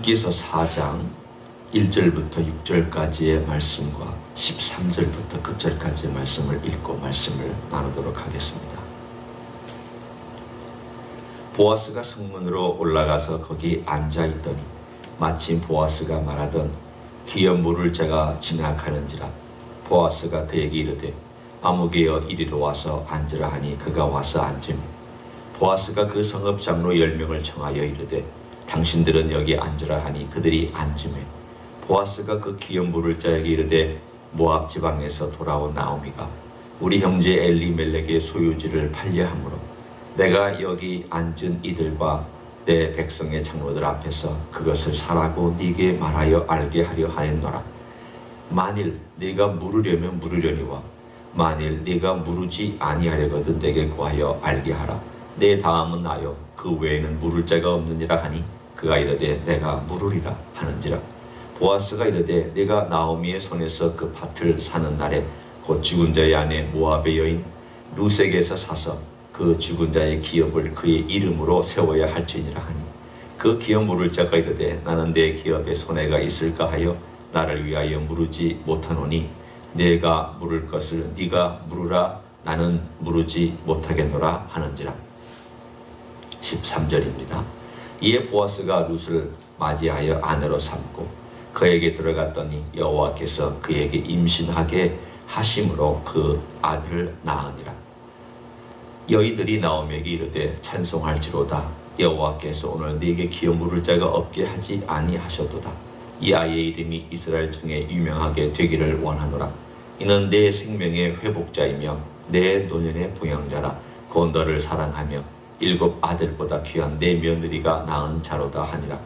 기서 4장 1절부터 6절까지의 말씀과 13절부터 끝절까지의 말씀을 읽고 말씀을 나누도록 하겠습니다. 보아스가 성문으로 올라가서 거기 앉아 있더니 마침 보아스가 말하던 기업 물을 제가 지나가는지라 보아스가 그에게 이르되 아무개여 이리로 와서 앉으라 하니 그가 와서 앉음 보아스가 그 성읍 장로 열 명을 청하여 이르되 당신들은 여기 앉으라 하니 그들이 앉음에 보아스가 그 기업 물을 자에게 이르되 모압 지방에서 돌아온 나오미가 우리 형제 엘리멜렉의 소유지를 팔려 함으로 내가 여기 앉은 이들과 내 백성의 장로들 앞에서 그것을 사라고 네게 말하여 알게 하려 하였노라. 만일 네가 물으려면 물으려니와 만일 네가 물으지 아니하려거든 내게 구하여 알게 하라. 내 다음은 나요. 그 외에는 물을 자가 없느니라 하니 그가 이르되 내가 물으리라 하는지라. 보아스가 이르되 내가 나오미의 손에서 그 밭을 사는 날에 곧 죽은 자의 아내 모압의 여인 루색에서 사서 그 죽은 자의 기업을 그의 이름으로 세워야 할지니라 하니 그 기업 물을 자가 이르되 나는 내 기업에 손해가 있을까 하여 나를 위하여 물으지 못하노니 내가 물을 것을 네가 물으라 나는 물으지 못하겠노라 하는지라 13절입니다. 이에 보아스가 룻을 맞이하여 아내로 삼고 그에게 들어갔더니 여호와께서 그에게 임신하게 하심으로 그 아들을 낳으니라. 여인들이 나오에게 이르되 찬송할지로다. 여호와께서 오늘 네게 기업 물을 자가 없게 하지 아니하셨도다. 이 아이의 이름이 이스라엘 중에 유명하게 되기를 원하노라. 이는 내 생명의 회복자이며 내 노년의 보양자라. 곧 너를 사랑하며 일곱 아들보다 귀한 내 며느리가 낳은 자로다 하니라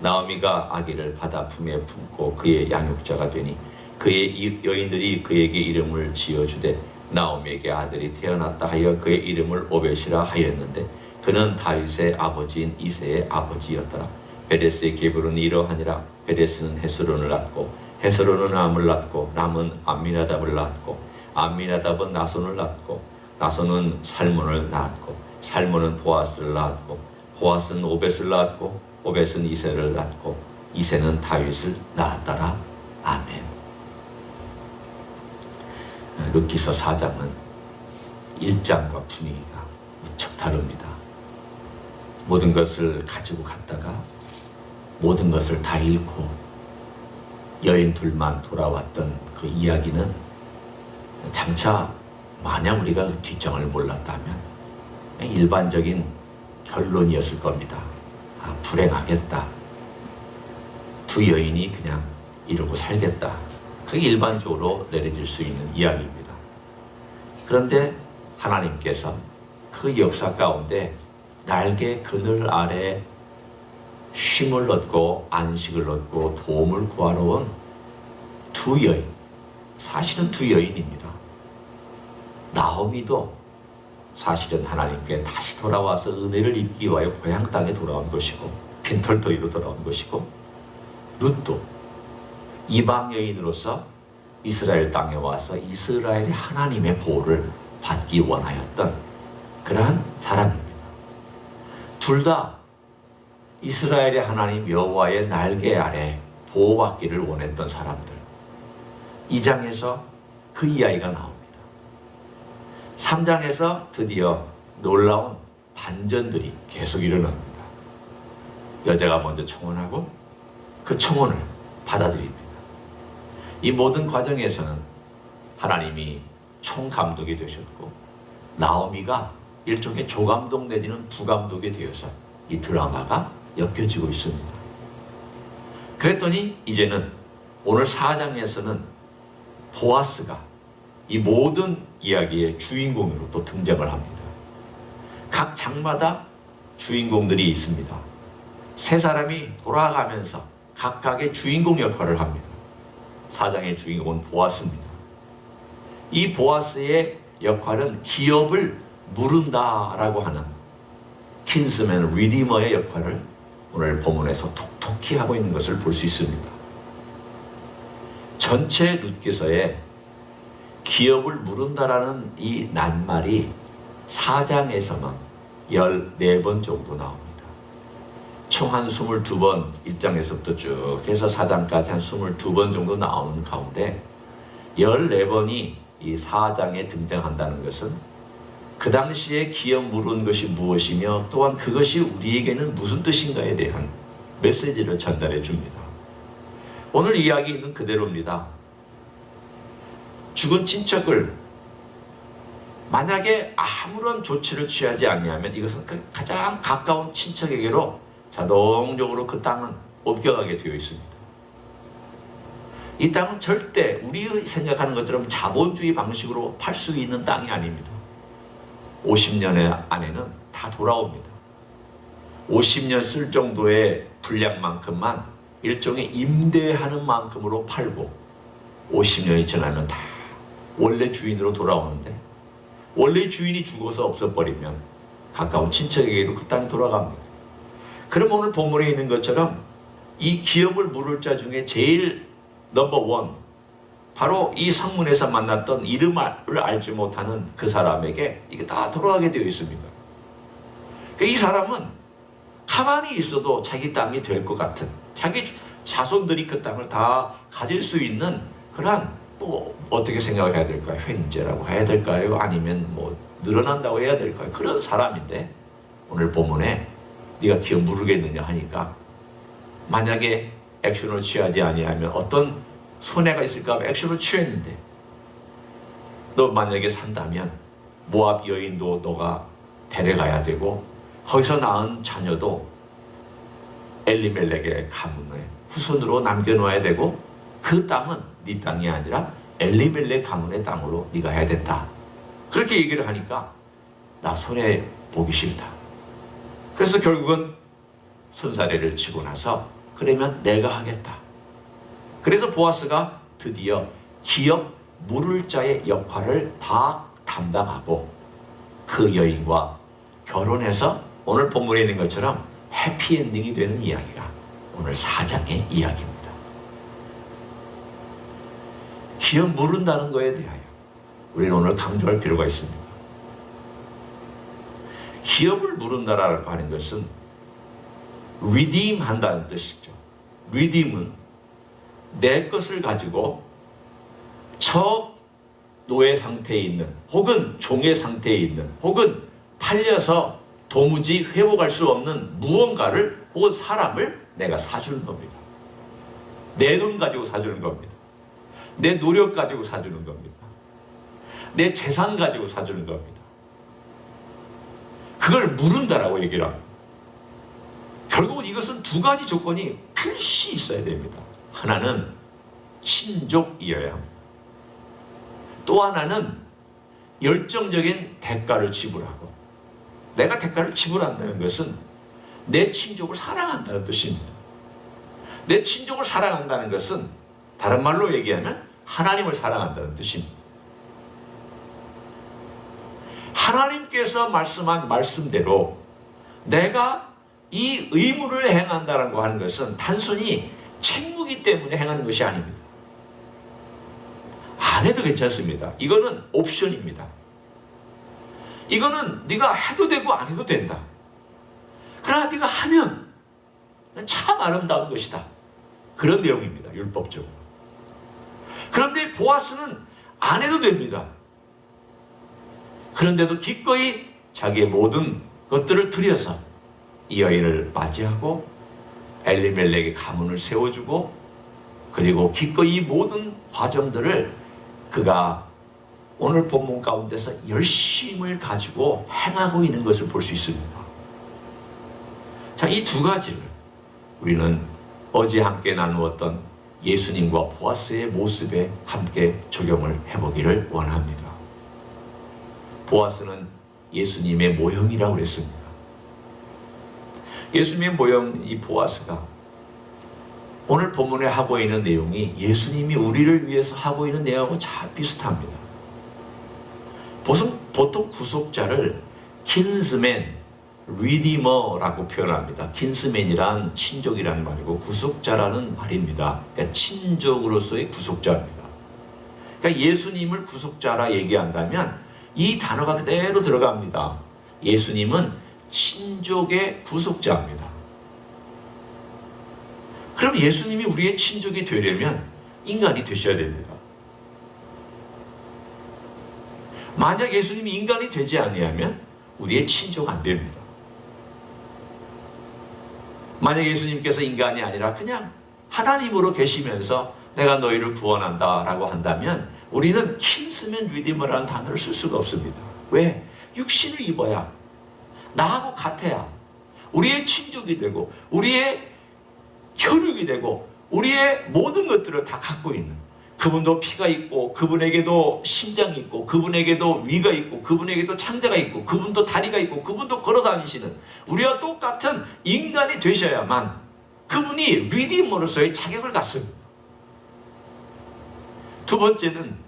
나오미가 아기를 바다 품에 품고 그의 양육자가 되니 그의 이- 여인들이 그에게 이름을 지어주되 나오미에게 아들이 태어났다 하여 그의 이름을 오벳이라 하였는데 그는 다윗의 아버지인 이세의 아버지였더라. 베레스의 계보는 이러하니라. 베레스는 헤스론을 낳고 헤스론은 람을 낳고 람은 암미나답을 낳고 암미나답은 나손을 낳고 나손은 살몬을 낳았고 살몬은 보아스를 낳았고 보아스는 오벳을 낳았고 오벳은 이세를 낳고 이세는 다윗을 낳았더라. 아멘. 룻기서 4장은 1장과 분위기가 무척 다릅니다. 모든 것을 가지고 갔다가 모든 것을 다 잃고 여인 둘만 돌아왔던 그 이야기는 장차 만약 우리가 그 뒷장을 몰랐다면 일반적인 결론이었을 겁니다. 아, 불행하겠다. 두 여인이 그냥 이러고 살겠다. 그게 일반적으로 내려질 수 있는 이야기입니다. 그런데 하나님께서 그 역사 가운데 날개 그늘 아래 쉼을 얻고 안식을 얻고 도움을 구하러 온 두 여인, 사실은 두 여인입니다. 나오미도 사실은 하나님께 다시 돌아와서 은혜를 입기 위하여 고향 땅에 돌아온 것이고 핀털터이로 돌아온 것이고 룻도 이방 여인으로서 이스라엘 땅에 와서 이스라엘의 하나님의 보호를 받기 원하였던 그러한 사람입니다. 둘 다 이스라엘의 하나님 여호와의 날개 아래 보호받기를 원했던 사람들. 이 장에서 그 이야기가 나옵니다. 3장에서 드디어 놀라운 반전들이 계속 일어납니다. 여자가 먼저 청혼하고 그 청혼을 받아들입니다. 이 모든 과정에서는 하나님이 총감독이 되셨고 나오미가 일종의 조감독 내지는 부감독이 되어서 이 드라마가 엮여지고 있습니다. 그랬더니 이제는 오늘 4장에서는 보아스가 이 모든 이야기의 주인공으로 또 등장을 합니다. 각 장마다 주인공들이 있습니다. 세 사람이 돌아가면서 각각의 주인공 역할을 합니다. 사장의 주인공은 보아스입니다. 이 보아스의 역할은 기업을 물은다라고 하는 킨스맨 리디머의 역할을 오늘 본문에서 톡톡히 하고 있는 것을 볼 수 있습니다. 전체 룻기서에 기업을 물은다라는 이 낱말이 4장에서만 14번 정도 나옵니다. 총 한 22번 1장에서부터 쭉 해서 4장까지 한 22번 정도 나오는 가운데 14번이 이 4장에 등장한다는 것은 그 당시에 기업 물은 것이 무엇이며 또한 그것이 우리에게는 무슨 뜻인가에 대한 메시지를 전달해 줍니다. 오늘 이야기 있는 그대로입니다. 죽은 친척을 만약에 아무런 조치를 취하지 않냐면 이것은 그 가장 가까운 친척에게로 자동적으로 그 땅은 옮겨가게 되어 있습니다. 이 땅은 절대 우리 생각하는 것처럼 자본주의 방식으로 팔 수 있는 땅이 아닙니다. 50년 안에는 다 돌아옵니다. 50년 쓸 정도의 분량만큼만 일종의 임대하는 만큼으로 팔고 50년이 지나면 다 원래 주인으로 돌아오는데 원래 주인이 죽어서 없어버리면 가까운 친척에게도 그 땅이 돌아갑니다. 그럼 오늘 본문에 있는 것처럼 이 기업을 물을 자 중에 제일 넘버 원 바로 이 성문에서 만났던 이름을 알지 못하는 그 사람에게 이게 다 돌아가게 되어 있습니다. 그러니까 이 사람은 가만히 있어도 자기 땅이 될 것 같은 자기 자손들이 그 땅을 다 가질 수 있는 그러한 또 어떻게 생각해야 될까요? 횡재라고 해야 될까요? 아니면 뭐 늘어난다고 해야 될까요? 그런 사람인데 오늘 본문에 네가 기업 모르겠느냐 하니까 만약에 액션을 취하지 아니하면 어떤 손해가 있을까 봐 액션을 취했는데 너 만약에 산다면 모압 여인도 너가 데려가야 되고 거기서 낳은 자녀도 엘리멜렉의 가문에 후손으로 남겨놓아야 되고 그 땅은 네 땅이 아니라 엘리멜렉 가문의 땅으로 네가 해야 된다. 그렇게 얘기를 하니까 나 손해 보기 싫다. 그래서 결국은 손사래를 치고 나서 그러면 내가 하겠다. 그래서 보아스가 드디어 기업 물을 자의 역할을 다 담당하고 그 여인과 결혼해서 오늘 본문에 있는 것처럼 해피엔딩이 되는 이야기가 오늘 4장의 이야기입니다. 기업 물은다는 것에 대하여 우리는 오늘 강조할 필요가 있습니다. 기업을 물은다라고 하는 것은 redeem 한다는 뜻이죠. redeem은 내 것을 가지고 저 노예 상태에 있는 혹은 종의 상태에 있는 혹은 팔려서 도무지 회복할 수 없는 무언가를 혹은 사람을 내가 사주는 겁니다. 내 돈 가지고 사주는 겁니다. 내 노력 가지고 사주는 겁니다. 내 재산 가지고 사주는 겁니다. 그걸 물은다라고 얘기를 합니다. 결국은 이것은 두 가지 조건이 필시 있어야 됩니다. 하나는 친족이어야 합니다. 또 하나는 열정적인 대가를 지불하고 내가 대가를 지불한다는 것은 내 친족을 사랑한다는 뜻입니다. 내 친족을 사랑한다는 것은 다른 말로 얘기하면 하나님을 사랑한다는 뜻입니다. 하나님께서 말씀한 말씀대로 내가 이 의무를 행한다라고 하는 것은 단순히 책무기 때문에 행하는 것이 아닙니다. 안 해도 괜찮습니다. 이거는 옵션입니다. 이거는 네가 해도 되고 안 해도 된다. 그러나 네가 하면 참 아름다운 것이다. 그런 내용입니다. 율법적으로. 그런데 보아스는 안 해도 됩니다. 그런데도 기꺼이 자기의 모든 것들을 들여서 이 여인을 맞이하고 엘리멜렉의 가문을 세워주고 그리고 기꺼이 모든 과정들을 그가 오늘 본문 가운데서 열심을 가지고 행하고 있는 것을 볼 수 있습니다. 자, 이 두 가지를 우리는 어제 함께 나누었던 예수님과 보아스의 모습에 함께 적용을 해보기를 원합니다. 보아스는 예수님의 모형이라고 그랬습니다. 예수님의 모형 이 보아스가 오늘 본문에 하고 있는 내용이 예수님이 우리를 위해서 하고 있는 내용하고 잘 비슷합니다. 보통, 구속자를 킨스맨, 리디머라고 표현합니다. 킨스맨이란 친족이라는 말이고 구속자라는 말입니다. 그러니까 친족으로서의 구속자입니다. 그러니까 예수님을 구속자라 얘기한다면 이 단어가 그대로 들어갑니다. 예수님은 친족의 구속자입니다. 그럼 예수님이 우리의 친족이 되려면 인간이 되셔야 됩니다. 만약 예수님이 인간이 되지 아니하면 우리의 친족 안 됩니다. 만약 예수님께서 인간이 아니라 그냥 하나님으로 계시면서 내가 너희를 구원한다 라고 한다면 우리는 킨스맨 리디머라는 단어를 쓸 수가 없습니다. 왜? 육신을 입어야 나하고 같아야 우리의 친족이 되고 우리의 혈육이 되고 우리의 모든 것들을 다 갖고 있는 그분도 피가 있고 그분에게도 심장이 있고 그분에게도 위가 있고 그분에게도 창자가 있고 그분도 다리가 있고 그분도 걸어 다니시는 우리와 똑같은 인간이 되셔야만 그분이 리디머로서의 자격을 갖습니다. 두 번째는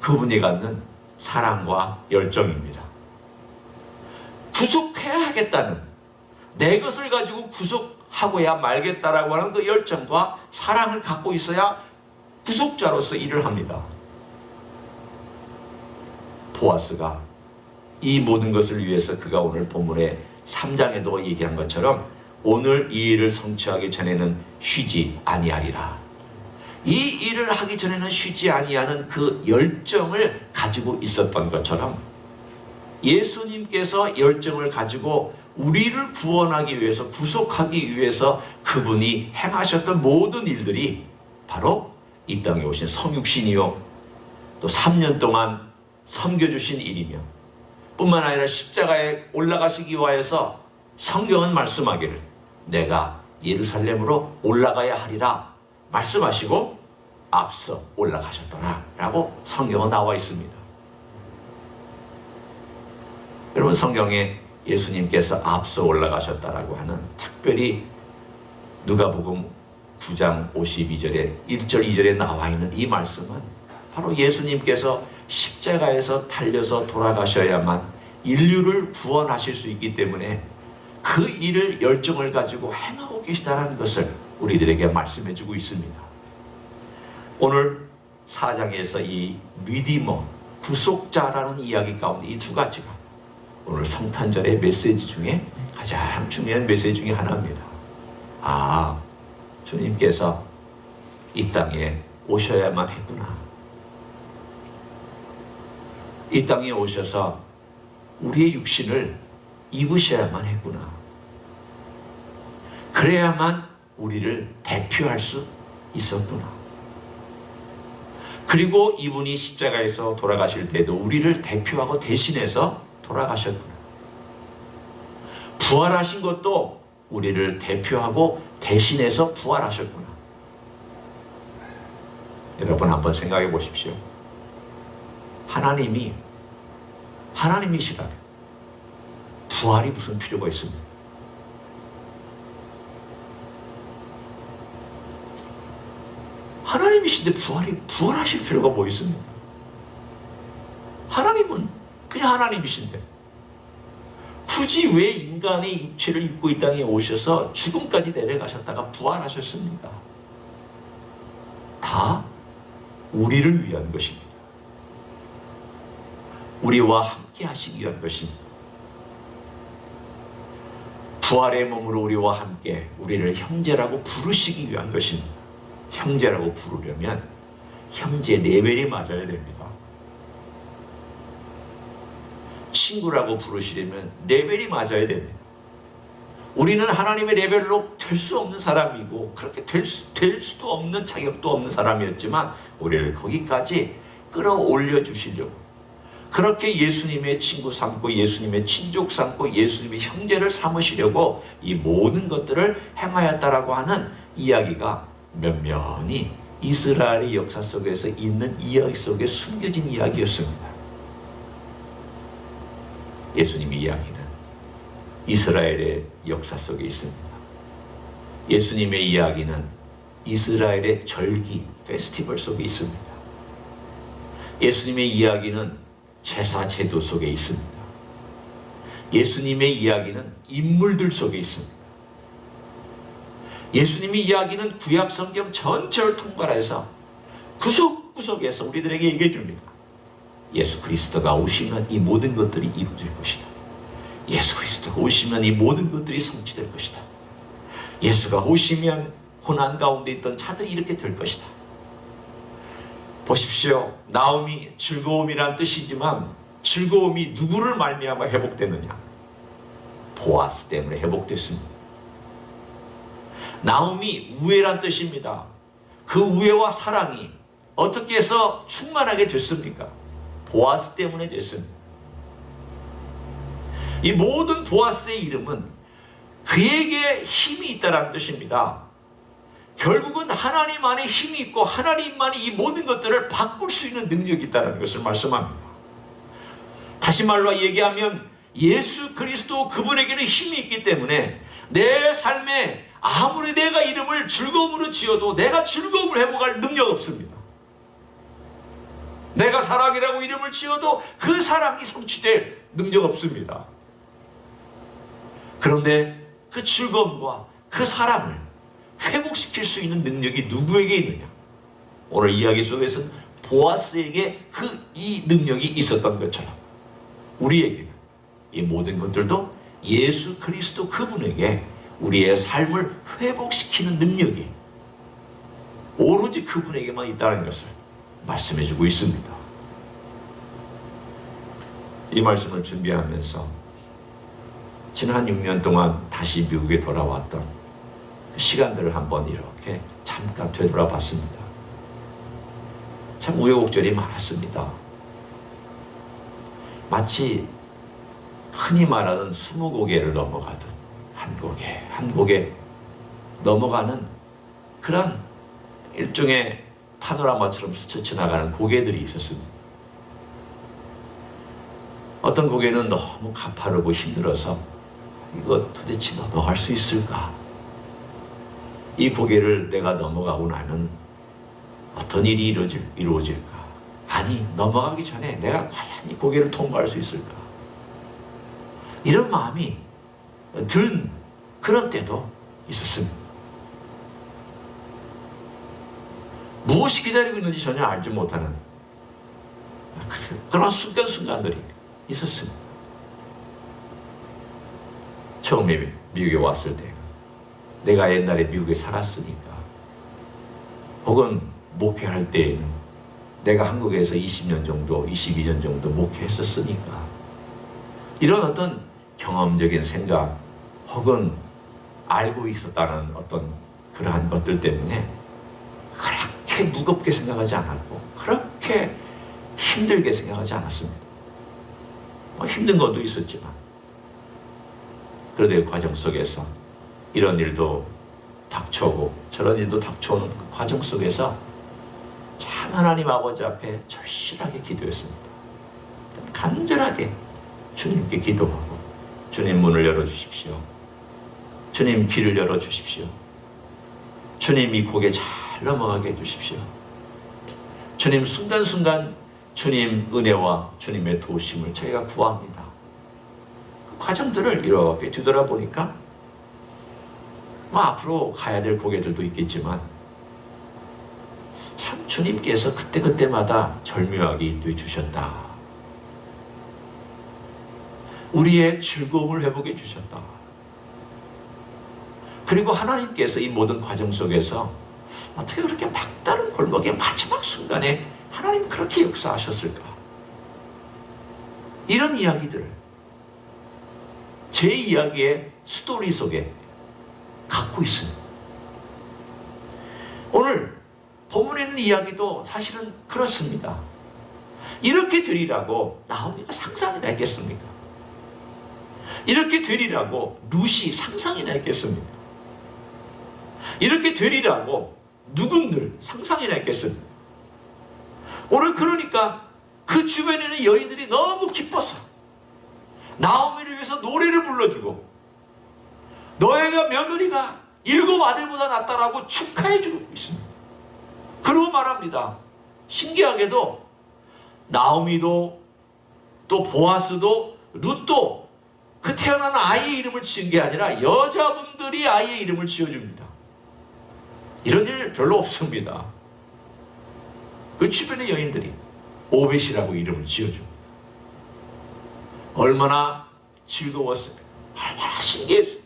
그분이 갖는 사랑과 열정입니다. 구속해야 하겠다는 내 것을 가지고 구속하고야 말겠다라고 하는 그 열정과 사랑을 갖고 있어야 구속자로서 일을 합니다. 보아스가 이 모든 것을 위해서 그가 오늘 본문의 3장에도 얘기한 것처럼 오늘 이 일을 성취하기 전에는 쉬지 아니하리라. 이 일을 하기 전에는 쉬지 아니하는 그 열정을 가지고 있었던 것처럼 예수님께서 열정을 가지고 우리를 구원하기 위해서 구속하기 위해서 그분이 행하셨던 모든 일들이 바로 이 땅에 오신 성육신이요 또 3년 동안 섬겨주신 일이며 뿐만 아니라 십자가에 올라가시기 위하여서 성경은 말씀하기를 내가 예루살렘으로 올라가야 하리라 말씀하시고 앞서 올라가셨더라 라고 성경은 나와 있습니다. 여러분 성경에 예수님께서 앞서 올라가셨다라고 하는 특별히 누가복음 9장 52절에 1절 2절에 나와 있는 이 말씀은 바로 예수님께서 십자가에서 달려서 돌아가셔야만 인류를 구원하실 수 있기 때문에 그 일을 열정을 가지고 행하고 계시다는 것을 우리들에게 말씀해 주고 있습니다. 오늘 4장에서 이 리디머, 구속자라는 이야기 가운데 이 두 가지가 오늘 성탄절의 메시지 중에 가장 중요한 메시지 중에 하나입니다. 아, 주님께서 이 땅에 오셔야만 했구나. 이 땅에 오셔서 우리의 육신을 입으셔야만 했구나. 그래야만 우리를 대표할 수 있었구나. 그리고 이분이 십자가에서 돌아가실 때도 우리를 대표하고 대신해서 돌아가셨구나. 부활하신 것도 우리를 대표하고 대신해서 부활하셨구나. 여러분 한번 생각해 보십시오. 하나님이 하나님이시라면 부활이 무슨 필요가 있습니까? 하나님이신데 부활이 부활하실 필요가 뭐 있습니까? 하나님은 그냥 하나님이신데 굳이 왜 인간의 육체를 입고 이 땅에 오셔서 죽음까지 내려가셨다가 부활하셨습니까? 다 우리를 위한 것입니다. 우리와 함께 하시기 위한 것입니다. 부활의 몸으로 우리와 함께 우리를 형제라고 부르시기 위한 것입니다. 형제라고 부르려면 형제 레벨이 맞아야 됩니다. 친구라고 부르시려면 레벨이 맞아야 됩니다. 우리는 하나님의 레벨로 될 수 없는 사람이고 그렇게 될, 수, 될 수도 없는 자격도 없는 사람이었지만 우리를 거기까지 끌어올려 주시려고 그렇게 예수님의 친구 삼고 예수님의 친족 삼고 예수님의 형제를 삼으시려고 이 모든 것들을 행하였다라고 하는 이야기가 면면히 이스라엘의 역사 속에서 있는 이야기 속에 숨겨진 이야기였습니다. 예수님의 이야기는 이스라엘의 역사 속에 있습니다. 예수님의 이야기는 이스라엘의 절기, 페스티벌 속에 있습니다. 예수님의 이야기는 제사 제도 속에 있습니다. 예수님의 이야기는 인물들 속에 있습니다. 예수님의 이야기는 구약 성경 전체를 통괄해서 구석구석에서 우리들에게 얘기해 줍니다. 예수 그리스도가 오시면 이 모든 것들이 이루어질 것이다. 예수 그리스도가 오시면 이 모든 것들이 성취될 것이다. 예수가 오시면 고난 가운데 있던 자들이 이렇게 될 것이다. 보십시오. 나옴이 즐거움이란 뜻이지만 즐거움이 누구를 말미암아 회복되느냐? 보아스 때문에 회복됐습니다. 나옴이 우애란 뜻입니다. 그 우애와 사랑이 어떻게 해서 충만하게 됐습니까? 보아스 때문에 됐습니다. 이 모든 보아스의 이름은 그에게 힘이 있다는 뜻입니다. 결국은 하나님 안에 힘이 있고 하나님만이 이 모든 것들을 바꿀 수 있는 능력이 있다는 것을 말씀합니다. 다시 말로 얘기하면 예수 그리스도 그분에게는 힘이 있기 때문에 내 삶에 아무리 내가 이름을 즐거움으로 지어도 내가 즐거움을 회복할 능력 없습니다. 내가 사랑이라고 이름을 지어도 그 사랑이 성취될 능력 없습니다. 그런데 그 즐거움과 그 사랑을 회복시킬 수 있는 능력이 누구에게 있느냐? 오늘 이야기 속에서 보아스에게 그 이 능력이 있었던 것처럼 우리에게 이 모든 것들도 예수 그리스도 그분에게 우리의 삶을 회복시키는 능력이 오로지 그분에게만 있다는 것을 말씀해 주고 있습니다. 이 말씀을 준비하면서 지난 6년 동안 다시 미국에 돌아왔던 그 시간들을 한번 이렇게 잠깐 되돌아봤습니다. 참 우여곡절이 많았습니다. 마치 흔히 말하는 스무 고개를 넘어가듯 한 고개 한 고개 넘어가는 그런 일종의 파노라마처럼 스쳐 지나가는 고개들이 있었습니다. 어떤 고개는 너무 가파르고 힘들어서 이거 도대체 넘어갈 수 있을까? 이 고개를 내가 넘어가고 나면 어떤 일이 이루어질, 이루어질까? 아니, 넘어가기 전에 내가 과연 이 고개를 통과할 수 있을까? 이런 마음이 든 그런 때도 있었습니다. 무엇이 기다리고 있는지 전혀 알지 못하는 그런 순간순간들이 있었습니다. 처음에 미국에 왔을 때 내가 옛날에 미국에 살았으니까 혹은 목회할 때에는 내가 한국에서 20년 정도, 22년 정도 목회했었으니까 이런 어떤 경험적인 생각 혹은 알고 있었다는 어떤 그러한 것들 때문에 그 렇게 무겁게 생각하지 않았고 그렇게 힘들게 생각하지 않았습니다. 뭐 힘든 것도 있었지만 그런데 그 과정 속에서 이런 일도 닥쳐오고 저런 일도 닥쳐오는 그 과정 속에서 참 하나님 아버지 앞에 절실하게 기도했습니다. 간절하게 주님께 기도하고 주님 문을 열어주십시오. 주님 길을 열어주십시오. 주님 이 고개 잘 넘어가게 해주십시오. 주님 순간순간 주님 은혜와 주님의 도우심을 저희가 구합니다. 그 과정들을 이렇게 뒤돌아보니까 뭐 앞으로 가야 될 고개들도 있겠지만 참 주님께서 그때그때마다 절묘하게 인도해 주셨다. 우리의 즐거움을 회복해 주셨다. 그리고 하나님께서 이 모든 과정 속에서 어떻게 그렇게 막다른 골목의 마지막 순간에 하나님 그렇게 역사하셨을까? 이런 이야기들, 제 이야기의 스토리 속에 갖고 있습니다. 오늘 본문에 있는 이야기도 사실은 그렇습니다. 이렇게 되리라고 나오미가 상상이나 했겠습니까? 이렇게 되리라고 루시 상상이나 했겠습니까? 이렇게 되리라고 누군들 상상이나 했겠습니까? 오늘 그러니까 그 주변에 있는 여인들이 너무 기뻐서 나오미를 위해서 노래를 불러주고 너희가 며느리가 일곱 아들보다 낫다라고 축하해주고 있습니다. 그러고 말합니다. 신기하게도 나오미도 또 보아스도 룻도 그 태어난 아이의 이름을 지은 게 아니라 여자분들이 아이의 이름을 지어줍니다. 이런 일 별로 없습니다. 그 주변의 여인들이 오벳이라고 이름을 지어줍니다. 얼마나 즐거웠어요. 얼마나 신기했어요.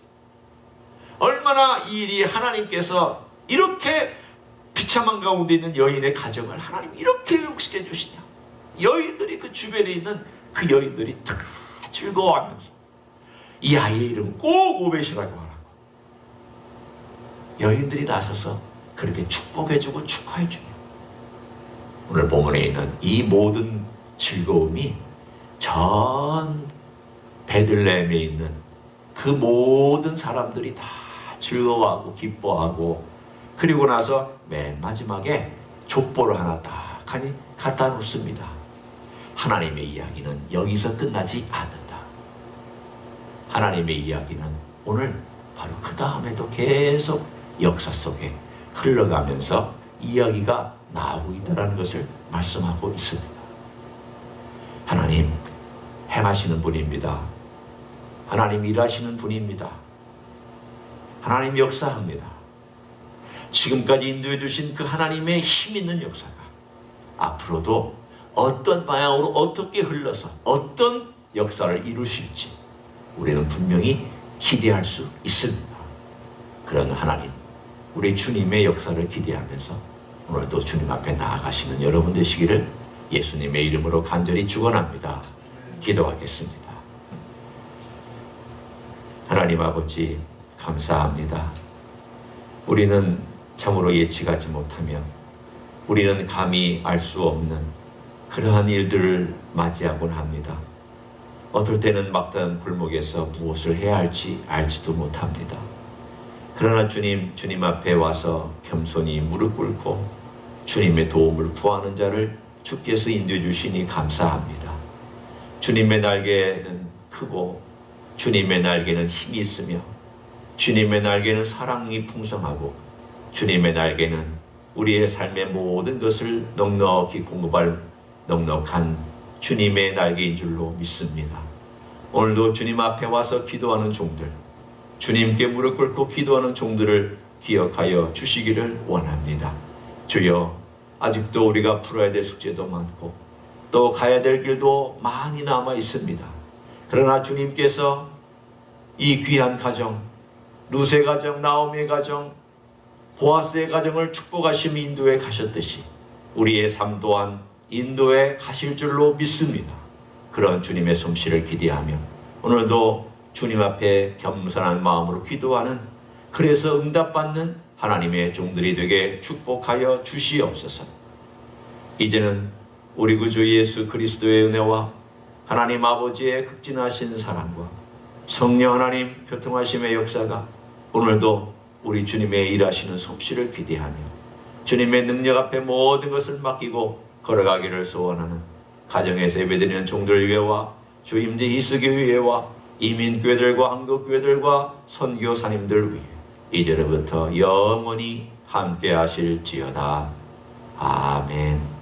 얼마나 이 일이 하나님께서 이렇게 비참한 가운데 있는 여인의 가정을 하나님 이렇게 회복시켜 주시냐? 여인들이 그 주변에 있는 그 여인들이 다 즐거워하면서 이 아이의 이름 꼭 오벳이라고 여인들이 나서서 그렇게 축복해주고 축하해주며 오늘 본문에 있는 이 모든 즐거움이 전 베들레헴에 있는 그 모든 사람들이 다 즐거워하고 기뻐하고 그리고 나서 맨 마지막에 족보를 하나 딱 하니 갖다 놓습니다. 하나님의 이야기는 여기서 끝나지 않는다. 하나님의 이야기는 오늘 바로 그 다음에도 계속 역사 속에 흘러가면서 이야기가 나오고 있다는 것을 말씀하고 있습니다. 하나님 행하시는 분입니다. 하나님 일하시는 분입니다. 하나님 역사합니다. 지금까지 인도해 주신 그 하나님의 힘 있는 역사가 앞으로도 어떤 방향으로 어떻게 흘러서 어떤 역사를 이루실지 우리는 분명히 기대할 수 있습니다. 그런 하나님, 우리 주님의 역사를 기대하면서 오늘도 주님 앞에 나아가시는 여러분 되시기를 예수님의 이름으로 간절히 축원합니다. 기도하겠습니다. 하나님 아버지 감사합니다. 우리는 참으로 예측하지 못하며 우리는 감히 알 수 없는 그러한 일들을 맞이하곤 합니다. 어떨 때는 막다른 골목에서 무엇을 해야 할지 알지도 못합니다. 그러나 주님, 주님 앞에 와서 겸손히 무릎 꿇고 주님의 도움을 구하는 자를 주께서 인도해 주시니 감사합니다. 주님의 날개는 크고 주님의 날개는 힘이 있으며 주님의 날개는 사랑이 풍성하고 주님의 날개는 우리의 삶의 모든 것을 넉넉히 공급할 넉넉한 주님의 날개인 줄로 믿습니다. 오늘도 주님 앞에 와서 기도하는 종들, 주님께 무릎 꿇고 기도하는 종들을 기억하여 주시기를 원합니다. 주여, 아직도 우리가 풀어야 될 숙제도 많고 또 가야 될 길도 많이 남아 있습니다. 그러나 주님께서 이 귀한 가정, 루세 가정, 나오미의 가정, 보아스의 가정을 축복하시며 인도에 가셨듯이 우리의 삶 또한 인도에 가실 줄로 믿습니다. 그런 주님의 솜씨를 기대하며 오늘도 주님 앞에 겸손한 마음으로 기도하는 그래서 응답받는 하나님의 종들이 되게 축복하여 주시옵소서. 이제는 우리 구주 예수 그리스도의 은혜와 하나님 아버지의 극진하신 사랑과 성령 하나님 교통하심의 역사가 오늘도 우리 주님의 일하시는 솜씨를 기대하며 주님의 능력 앞에 모든 것을 맡기고 걸어가기를 소원하는 가정에서 예배드리는 종들 위에와 주임제 희수교 위에와 이민교회들과 한국교회들과 선교사님들 위해 이제로부터 영원히 함께 하실지어다. 아멘.